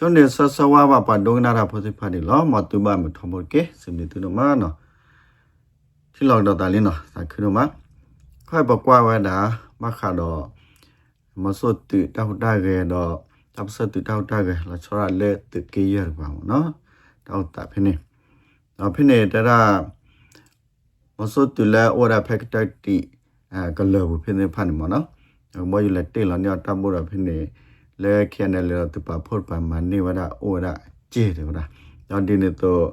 ချွန်နေဆဆဝါဘာပဒုံနာရာဖိုစီဖာဒီလောမတူဘာမထမကေစင်နေတူနမနော်ที่ลองดอตาลินเนาะสักคือมาค่อยบอกว่าว่าดามาขาดอมาสดตึดาวได้เกดอตับสดตึดาวได้เกละชราเลตึกเกียร์กว่าเนาะดาวตาเพนี่เอาเพนี่แต่ละมาสดตึแล้วโอราแพ็กตติอ่าก็เลวเพนี่พันมเนาะเอาบ่อยู่ละเตละเนี่ยตับบ่ราเพนี่ လဲခဲနေလေတပဖို့ပမနေဝဒအိုရကျေတယ်ဝဒတော့ဒီနေတော့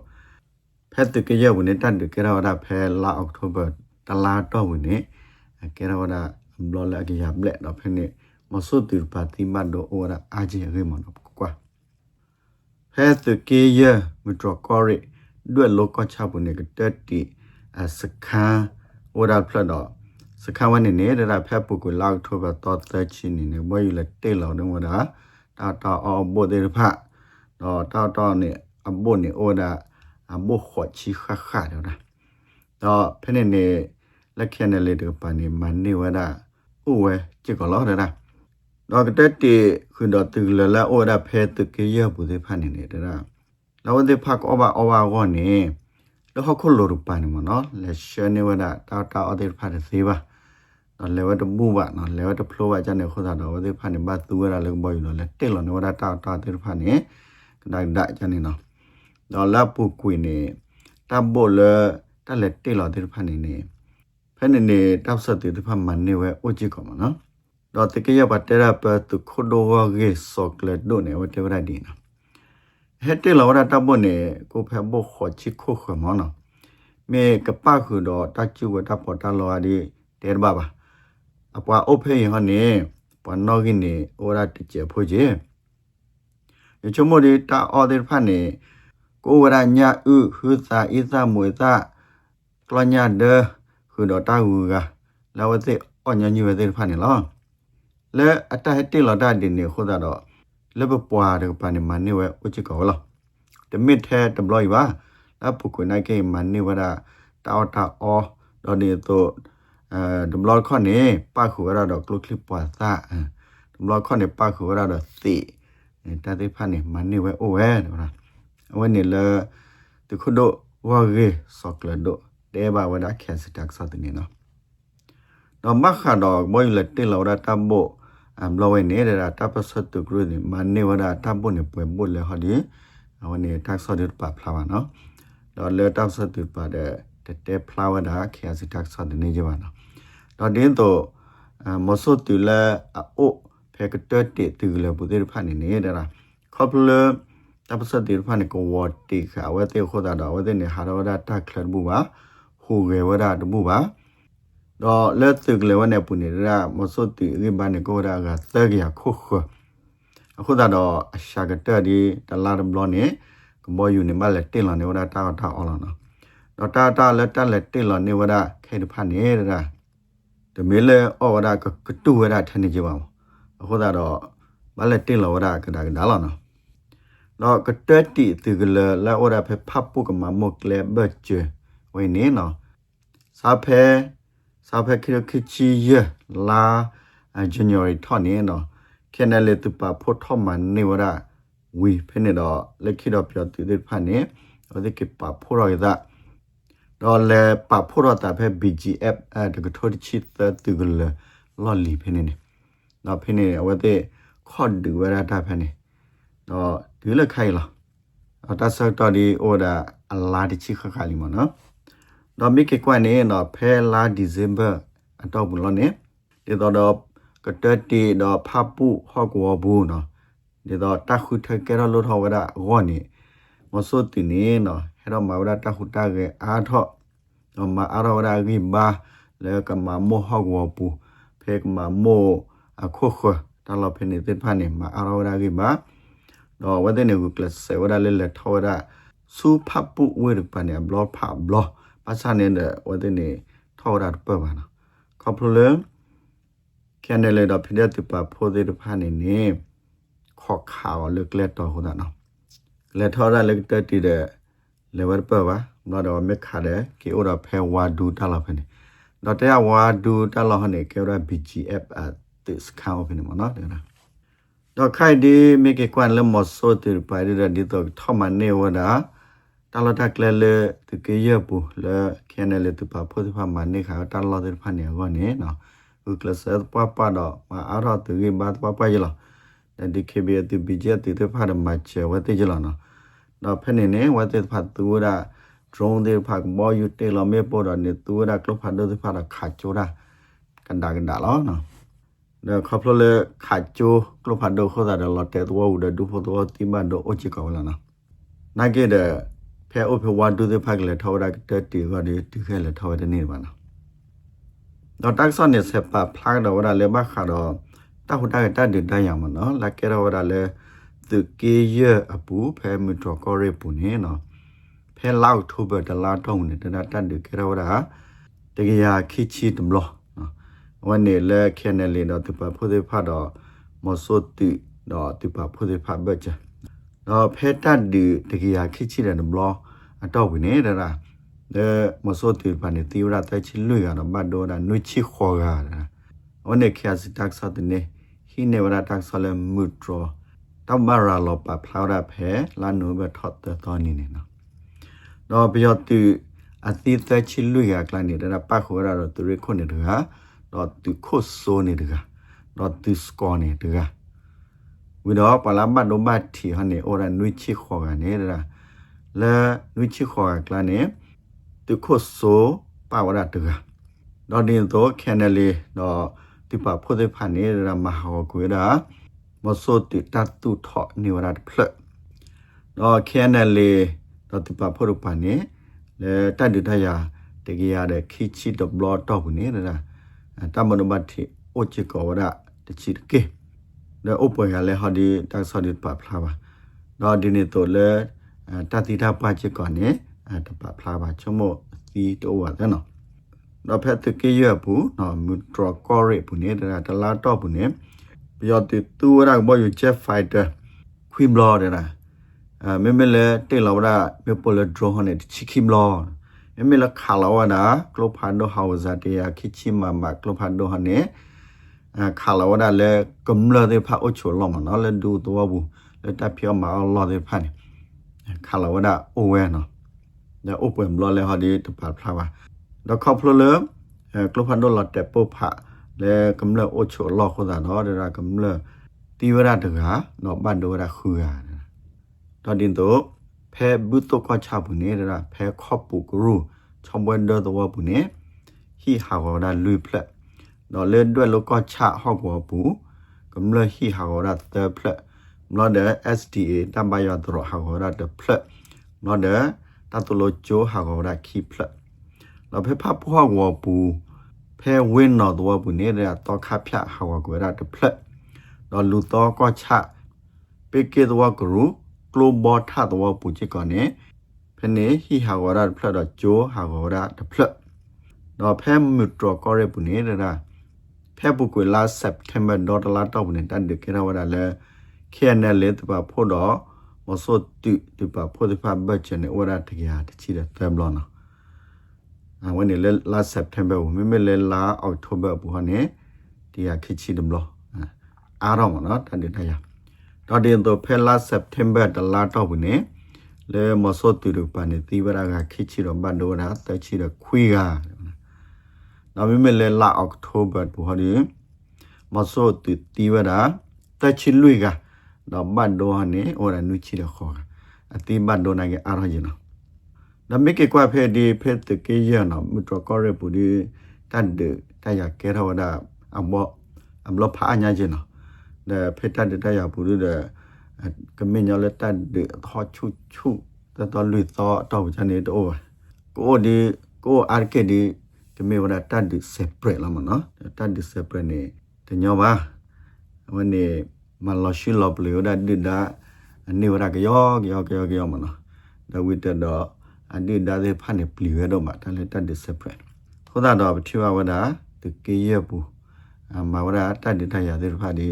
ဖက်တကရဝင်တန်တကရဝဒဖဲလာအောက်တိုဘာတလာတော့ဝင်နေကရဝဒဘလလာကရဘလက်တော့ဖဲနေမဆုတူပါတိမတ်တော့အိုရအာဂျီရေမနော်ကွာဖဲတကရမီထရိုကောရီด้วยโลกชาบุne ကတက်တီအစခန်းဝဒဖလတော့ စခန်းဝနေနေတာဖက်ပုကူလောက်ထိုးပါတော့တချင်းနေနေဘွေးလက်တေလောတော့ဝဒါတာတာအောဘိုဒေဖတ်တော့တာတာနေအဘိုနေအိုဒါအဘိုခေါ်ချီခခါတော့တော့ဖနေနေလက်ခဲနေလေတော့ပါနေမနေဝဒါဥဝဲကြကလောဒါတော့ကတက်တီခွန်တော့တူလလာအိုဒါဖဲတကေရဘူးဒေဖတ်နေနေတာလောဒေဖတ်အောဘာအောဘာကောနေ တော့ခုလိုရပါနေမနော်လက်ရှနေဝဒါတာတာအဒေဖတ်သေးပါနော်လေဝတ်ဘူပါနော်လေဝတ်ဖလိုပါကြတဲ့ခုသာတော့ဝတ်ဖာနေဘတ်သူရလည်းဘောယူလို့လေတက်လို့နေဝတ်တာတာတဲ့ဖာနေဒါဒါကြနေနော်တော့လပုကွေနေတဘိုလတက်လက်တက်လို့တဲ့ဖာနေနေဖဲနေနေတပ်ဆက်တဲ့ဖာမနေဝဲအိုချီကောမနော်တော့တကရပါတဲ့ရပတ်သူခိုဒိုဝဂေဆော့ကလက်ဒိုနေဝတ်တဲ့ရဒီနော် ဟဲ့တက်လို့ဝတ်တဘိုနေကိုဖဲဘိုခေါ်ချီခိုခမနော်မေကပခုတော့တချူဝတ်ပေါ်တလောအဒီတဲဘာပါအပွားအုပ်ဖေးဟောနေပန်နော်ကင်းနေဩရာတကျဖို့ကျေယချုံမဒီတာအော်ဒီဖတ်နေကိုဝရညာဥဟူသာဣသမွေသာကလညာဒခုတော့တာဟူကလာဝတိအောညာညူဝတိဖတ်နေ လောလဲအတဟတိလတာဒီနေခုသာတော့လဘပွားတဲ့ပန်နေမနေဝဲဥချကောလောတမစ်ထဲတဘလို့ပါအပုကွနိုင်ကေမနေဝရတာတာအောတော့နေတော့အဲဒမလော်ခွန်နေပခုရတော့ကလုကလစ်ပွားသာဒမလော်ခွန်နေပခုရတော့သိတတိဖတ်နေမနေဝဲအိုဝဲတော့လားအဝဲနေလေတခုတော့ဝါရေဆော့ကလဒိုတဲဘာဝဒခက်စတက်ဆော့တင်နော်တော့မခါတော့ဘွိလက်တေလောရတဘိုအမ်လောဝဲနေတာတပ စတ်တုကရုနေမနေဝဒတဘိုနေပွဲဘိုလေဟောဒီအဝနေတက်ဆော့ဒစ်ပါဖလာပါနော်တော့လေတက်ဆော့ဒစ်ပါတဲ့တဲဖလာဝဒခက်စတက်ဆော့တင်နေကြပါနော်တော့ဒင်းတော့မဆုတူလာအိုဖဲကတတေတူလာဘူးတဲ့ဖာနေနေတာခေါပလတပစတေဖာနေကိုဝတ်တီခါဝဲတေခိုတာတော့ဝဲတေနေဟာရဝဒတက်ခလဘူးပါဟူရေဝဒတဘူးပါ တော့လက်ตึกလေဝနဲ့ပူနေတာမဆုတူရိဘနေကိုဒါကသက်ကရခုခအခုတော့အရှာကတဒီတလာဘလောနေကမောယူနေမလက်တင်လာနေဝဒတာတာအော်လာနော်တော့တာတာလက်တက်လက်တင်လာနေဝဒခဲတဖာနေတာတမေလေအော်ဒါကကတူရတာထနေကြပါမအခုသာတော့မလက်တင်လောရကဒါကဒါလာနော်တော့ကတက်တီသူကလလာအော်ဒါဖဖပ်ပုကမမကလေဘတ်ချေဝိနေနော်စာဖဲ စာဖဲခိခချီယလာဇန်နဝါရီထော်နေနော်ခဲနလေတူပါဖို့ထော်မန်နေဝရဝီဖဲနေတော့လက်ခိတော့ပြောတူတဲ့ဖာနေဟိုဒီကပါဖို့ရတာတော့လေပဖို့ရတာဖဲ BGF အဲတကထောချစ်တဲ့တူကလလော်လီဖဲနေနေတော့ဖဲနေအဝတဲ့ခေါ်ဒူဝရတာဖဲနေတော့ဒီလက်ခိုင်လားအတဆတ်တော်ဒီအိုဒါအလာတချစ်ခခလီမနော် တော့မိကေကွနေတော့ဖဲလာဒီဇင်ဘာအတော့ဘူးလို့နေဒီတော့တော့ကတတီတော့ဖပူဟော့ကောဘူးနော်ဒီတော့တခုထကဲရလို့ထောဝရဂောနေမစိုးတင်နေနော်ဟဲ့တော့မဝရတခုတကဲအားထော့တော့မအားရဝရဂိဘာလဲကမမောဟော့ကောပူဖဲကမမောအခုခတလောဖနေတဲ့ဖာနေမအားရဝရဂိဘာတော့ဝတဲ့နေကိုကလစ်ဆေဝရလဲလဲထောရစူဖပူဝဲပနေဘလော့ဖဘလော့ ပါစနေတဲ့ဝတဲ့နေထောရပပနာခေါပလကန်တယ်လေတော့ဖိတဲ့တပဖိုးတဲ့ဖာနေနေခေါ်ခါလကလက်တော့ဟိုတာနော်လက်ထောရလက်တက်တည်တဲ့လေဝပပါတော့တော့မခါတဲ့ကေအိုတော့ဖဲဝါဒူတလာဖနေတော့တဲ့ဝါဒူတလာဟနေကေရ BGF at this count ဖနေမနော်တဲ့နော်တော့ခိုင်ဒီမိကေကွမ်လမောဆိုတူပါရဒီတော့ထမနေဝဒါ ตลอดกลเลตึกเยอะปุและแค่นั้นเลยตึกพาพุทธพามันนี่ค่ะตลอดตึกพันเนี่ยก็เนี่ยเนาะคือกระเสือป้าป้าดอกมาอารอตึกบ้านป้าป้าอยู่หรอแต่ดิเคเบียตึกบีเจตึกตึกพาดมาเชว่าตึกอยู่หรอเนาะดอกแผ่นนี้ว่าตึกพาตัวละดรงตึกพาบ่อยู่ตึกเราไม่ปวดเนี่ยตัวละกลุ่มพาตึกพาขาดจูละกันดากันดาล้อเนาะเดี๋ยวเขาพลเลยขาดจูกลุ่มพาดูเขาแต่เราแต่ตัวอุดดูพอตัวที่บ้านดูโอจิกเอาแล้วเนาะนั่นก็เดี๋ยว ဖဲအိုဖဲ1 2 3 5လေထောက်ရတဲ့တီကနေတီခဲလေထောက်ရတဲ့နေပါနော်တော့တက်ဆော့နေဆက်ပါဖလာတော့ရလေမခါတော့တခုတက်တက်ဒီတန်းရမှာနော်လက်ကေတော့ရလေသူကေရအပူဖဲမီတော်ကောရပူနေနော်ဖဲလောက်ထိုးဘဒလာထုံနေတနာတက်ဒီကေတော့ရတကယ်ရခိချီတမလို့နော်ဝန်နေလေခဲနေလေတော့သူပါဖိုးသေးဖတ်တော့မဆိုးတိတော့သူပါဖိုးသေးဖတ်ဘကြ တော့ဖဲတတ်ဒီတကယ်ခိချိတယ်ဘလောအတော့ဝင်နေတာဒါမစောတေပန်တီဝရတချလွေရတော့ဘတ်တော့နွချိခေါ်ရတာအနခရစတက်ဆတ်နေဟိနေဝရတက်ဆလမုထရတမရလောပဖလာရဖဲလာနုဘထတ်တော်နေနေနော်တော့ပြောတူအသီးသက်ချလွေရကလနေတာပတ်ခေါ်ရတော့သူရခုနေတကတော့သူခုဆိုးနေတကတော့သူစကောနေတက ဝီတော့ပလာမတ်ဒိုမတ်တီဟန်နေအော်ရနွိချီခေါ်ကနေတရာလဲနွိချီခေါ်ကလနေသူခုတ်ဆိုးပါဝရတကတော့ဒီတော့ခဲနလီတော့ဒီပါဖို့တဲ့ဖာနေရမဟာကွေတာမဆိုတိတတူထော့နေဝရဖလက်တော့ခဲနလီတော့ဒီပါဖို့ရပါနေလေတတ်တူတရတကယ်ရတဲ့ခိချီတော့ဘလော့တော့ဘူးနေတာတမနမတိအိုချီကောဝရတချီကေ ဒါဥပယလဲဟာဒီတက်ဆော်ဒီပါဖလာပါတော့ဒီနေ့တော့လဲတတိတာပါချကောနေတပါဖလာပါချုံမစီတော့ရတယ်နော်တော့ဖက်တကေရဘူးနော်မူထရကောရဘူးနေတာတလာတော့ဘူးနေပြီးတော့တူရဘောယူချက်ဖိုက်တာခွီမလောတဲ့လားအဲမမလဲတေလောဝရမေပိုလဒရိုဟန်နဲ့ချီခိမလောမမေလခါလာဝနာကလဖန်ဒိုဟောဇာတေယာခိချိမမကလဖန်ဒိုဟနေ ခါလာဝနာလေကမ္လဒေဖာအချိုလောမနော်လေဒူတော့ဘူးလေတပ်ပြောမာလောဒေဖာနေခါလာဝနာအိုဝဲနော်ဒါအိုပွင့်ဘလလေဟာဒီတပါဖလာပါတော့ခေါပလလေကလဖန်ဒိုလတက်ပုဖာလေကမ္လအချိုလောခေါ်တာနော်ဒါကမ္လတီဝရတကာနော်ဘန်ဒိုရခူရတော့ဒီတော့ဖဲဘူးတော့ခွချဘူးနေတာဖဲခော့ပူကရူချောင်းဘွန်တော့တော့ဘူးနေဟီဟာကောဒါလူဖလက် တော့လဲတွေ့လောကချဟောက်ဘောဘူးကမ္လဟီဟာကောဒါသဖလက်မလို့တဲ့ SDA တမ်ဘယာတော့ဟာကောဒါတဖလက်မလို့တဲ့တတလိုချိုဟာကောဒါခီဖလက်တော့ဖဲဖပ်ဖွားဝဘူးဖဲဝင်းတော့တော့ဘူးနေတဲ့တော့ခဖြဟာကောဒါတဖလက်တော့လူတော့ကချပေကေတော့ကရူကလိုဘောထတော့ပူချစ်ကနေဖနေဟီဟာဂောရာဖလတော့ဂျိုဟာဂောရာတဖလတော့ဖဲမူတရကောရပူနေတာ ဖဲပုကွေလာစက်တမ်ဘာဒေါ်လာတော့ဘူးနေတန်ဒကေရဝရလဲခဲနယ်လေတပါဖို့တော့မစောတူတပါဖို့တပါဘတ်ချနေဝရတကရတချီတဲ့ဖဲမလောနော်အဝနေလေလာစက်တမ်ဘာမမေလေလာအောက်တိုဘာဘူးဟနေဒီရခချီဒမလောအားတော့မနော်တန်တဲ့တရားတော့ဒီတော့ဖဲလာစက်တမ်ဘာတလာတော့ဘူးနေလေမစောတူရပါနေတိဝရကခိချီတော့ဘန်ဒိုရာတချီတော့ခွေးက နောက်မမေလေလာအောက်တိုဘာဘူးဟဒီမစောတူတိဝရတချီလွေကတော့ဘန်ဒိုဟနေဩရနုချီတော့ခေါ်အတိဘန်ဒိုနိုင်အားရရင်နော်ဒါမိကေကွာဖဲဒီဖဲတကေရနော်မတော်ကောရပူဒီတတ်ဒတရကဲရဝဒအမောအမလဖာညာချင်းနော်ဒါဖဲတတ်တရပူဒီကမင်းရလက်တတ်ဒီထောချူချူတတော်လူသောတော့ချနေတော့ကိုဒီကိုအာကေဒီ ကမေဝရတတ်ဒီ separate လာမနော်တတ်ဒီ separate နေတညောပါဝနေမလရှိလပလီဒါဒီဒါအနေဝရကယောကယောကယောကယောမနော်ဒါဝိတတော့အဒီဒါသေးဖာနေပလီရတော့မှာတလည်းတတ်ဒီ separate ထို့တာတော့ဖြူဝဒတကေရပူအမဝရတတ်ဒီတရသေးဖာဒီ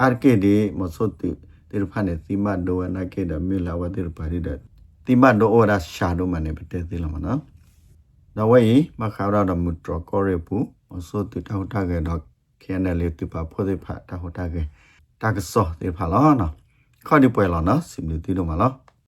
အာကေဒီမဆုတ်တိတေရဖာနေသီမဒိုဝနာကေဒမေလာဝတေရပါရိဒသီမဒိုအောရာရှာဒိုမနေပတေသီလမနော် နဝေမခါရဒမုတရကောရပူမဆိုတူတောက်တာကေတော့ခဲနလေတူပါဖိုဒေဖာတာဟတာကေတာကစောတေဖာလောနော်ခေါ်ဒီပွဲလောနော်စင်လူတီတို့မလော